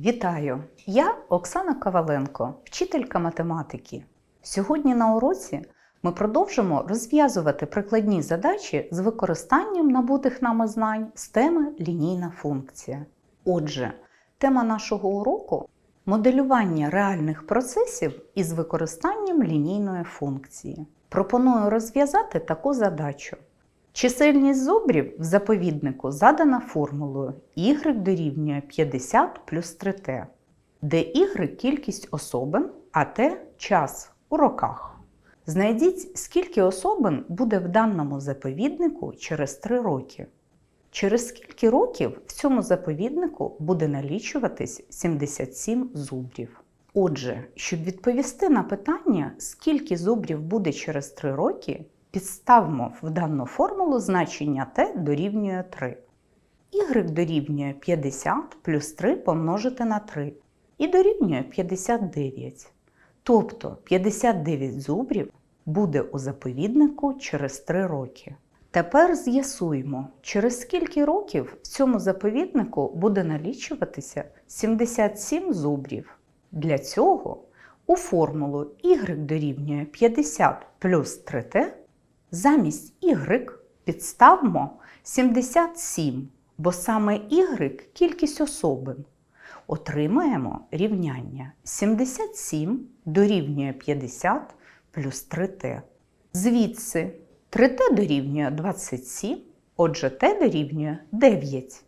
Вітаю! Я Оксана Коваленко, вчителька математики. Сьогодні на уроці ми продовжимо розв'язувати прикладні задачі з використанням набутих нами знань з теми лінійна функція. Отже, тема нашого уроку моделювання реальних процесів із використанням лінійної функції. Пропоную розв'язати таку задачу. Чисельність зубрів в заповіднику задана формулою y дорівнює 50 плюс 3t, де y кількість особин, а t час у роках. Знайдіть, скільки особин буде в даному заповіднику через 3 роки. Через скільки років в цьому заповіднику буде налічуватись 77 зубрів. Отже, щоб відповісти на питання, скільки зубрів буде через 3 роки, підставмо в дану формулу значення t дорівнює 3. y дорівнює 50 плюс 3 помножити на 3 і дорівнює 59. Тобто 59 зубрів буде у заповіднику через 3 роки. Тепер з'ясуємо, через скільки років в цьому заповіднику буде налічуватися 77 зубрів. Для цього у формулу y дорівнює 50 плюс 3t замість y підставмо 77, бо саме y кількість особин. Отримаємо рівняння 77 дорівнює 50 плюс 3t. Звідси 3t дорівнює 27, отже t дорівнює 9.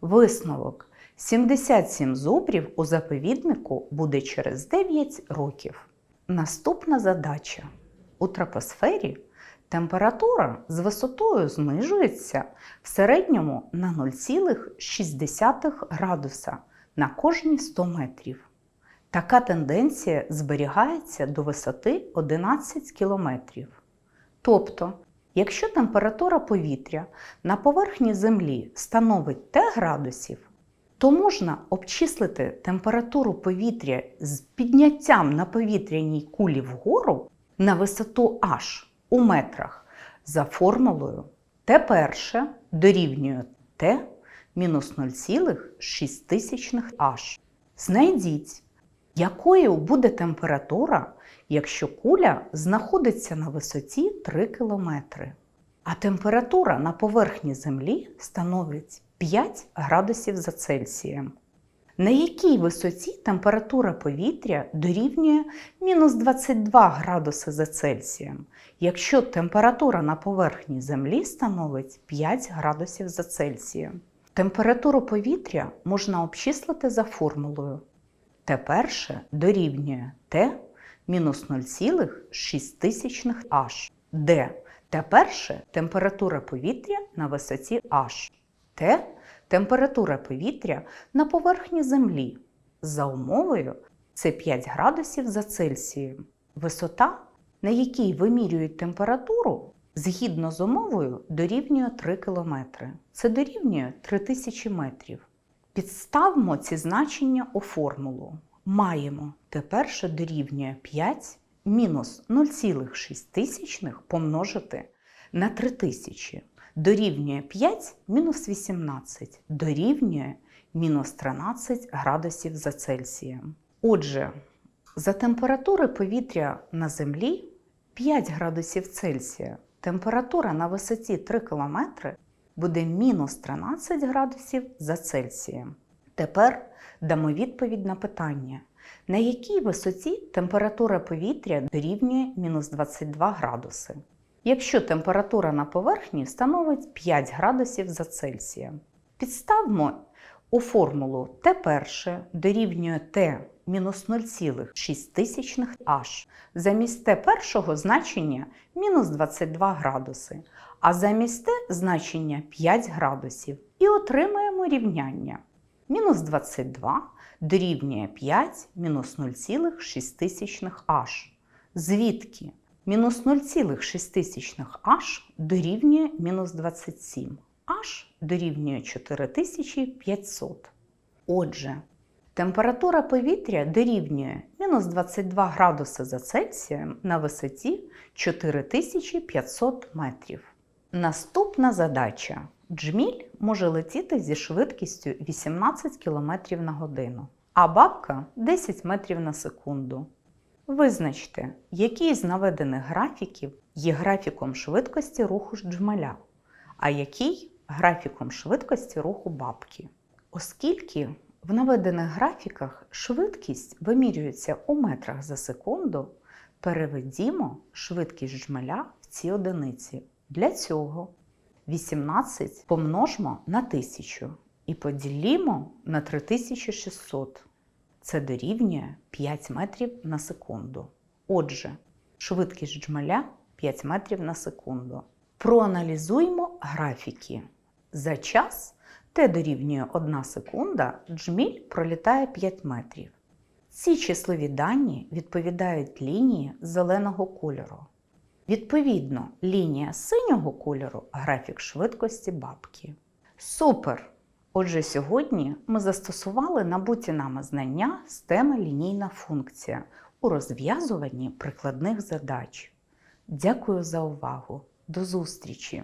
Висновок 77 зубрів у заповіднику буде через 9 років. Наступна задача. У трапосфері температура з висотою знижується в середньому на 0,6 градуса на кожні 100 метрів. Така тенденція зберігається до висоти 11 кілометрів. Тобто, якщо температура повітря на поверхні Землі становить Т градусів, то можна обчислити температуру повітря з підняттям на повітряній кулі вгору на висоту H у метрах за формулою Т перше дорівнює Т мінус 0,6 H. Знайдіть, якою буде температура, якщо куля знаходиться на висоті 3 км, а температура на поверхні Землі становить 5 градусів за Цельсієм. На якій висоті температура повітря дорівнює мінус 22 градуси за Цельсієм, якщо температура на поверхні Землі становить 5 градусів за Цельсієм? Температуру повітря можна обчислити за формулою. Т перше дорівнює Т мінус 0,6 H, де Т перше температура повітря на висоті H, Т температура повітря на поверхні Землі. За умовою це 5 градусів за Цельсієм. Висота, на якій вимірюють температуру, згідно з умовою, дорівнює 3 км. Це дорівнює 3000 метрів. Підставмо ці значення у формулу. Маємо Т1 дорівнює 5 мінус 0,6 помножити на 3000 дорівнює 5 мінус 18 дорівнює мінус 13 градусів за Цельсієм. Отже, за температури повітря на Землі 5 градусів Цельсія, температура на висоті 3 км буде мінус 13 градусів за Цельсієм. Тепер дамо відповідь на питання, на якій висоті температура повітря дорівнює мінус 22 градуси. Якщо температура на поверхні становить 5 градусів за Цельсієм. Підставмо у формулу Т1 дорівнює Т мінус 0,6 H. Замість Т першого значення мінус 22 градуси, а замість Т значення 5 градусів. І отримаємо рівняння. Мінус 22 дорівнює 5 мінус 0,6 H. Звідки? Мінус 0,6 H дорівнює мінус 27. H дорівнює 4500. Отже, температура повітря дорівнює мінус 22 градуси за Цельсієм на висоті 4500 метрів. Наступна задача. Джміль може летіти зі швидкістю 18 км на годину. а бабка 10 метрів на секунду. Визначте, який з наведених графіків є графіком швидкості руху джмеля, а який графіком швидкості руху бабки. Оскільки в наведених графіках швидкість вимірюється у метрах за секунду, переведімо швидкість джмеля в ці одиниці. Для цього 18 помножмо на 1000 і поділімо на 3600. Це дорівнює 5 метрів на секунду. Отже, швидкість джмеля 5 метрів на секунду. Проаналізуємо графіки. За час Т дорівнює 1 секунда, джміль пролітає 5 метрів. Ці числові дані відповідають лінії зеленого кольору. Відповідно, лінія синього кольору графік швидкості бабки. Супер! Отже, сьогодні ми застосували набуті нами знання з теми лінійна функція у розв'язуванні прикладних задач. Дякую за увагу! До зустрічі!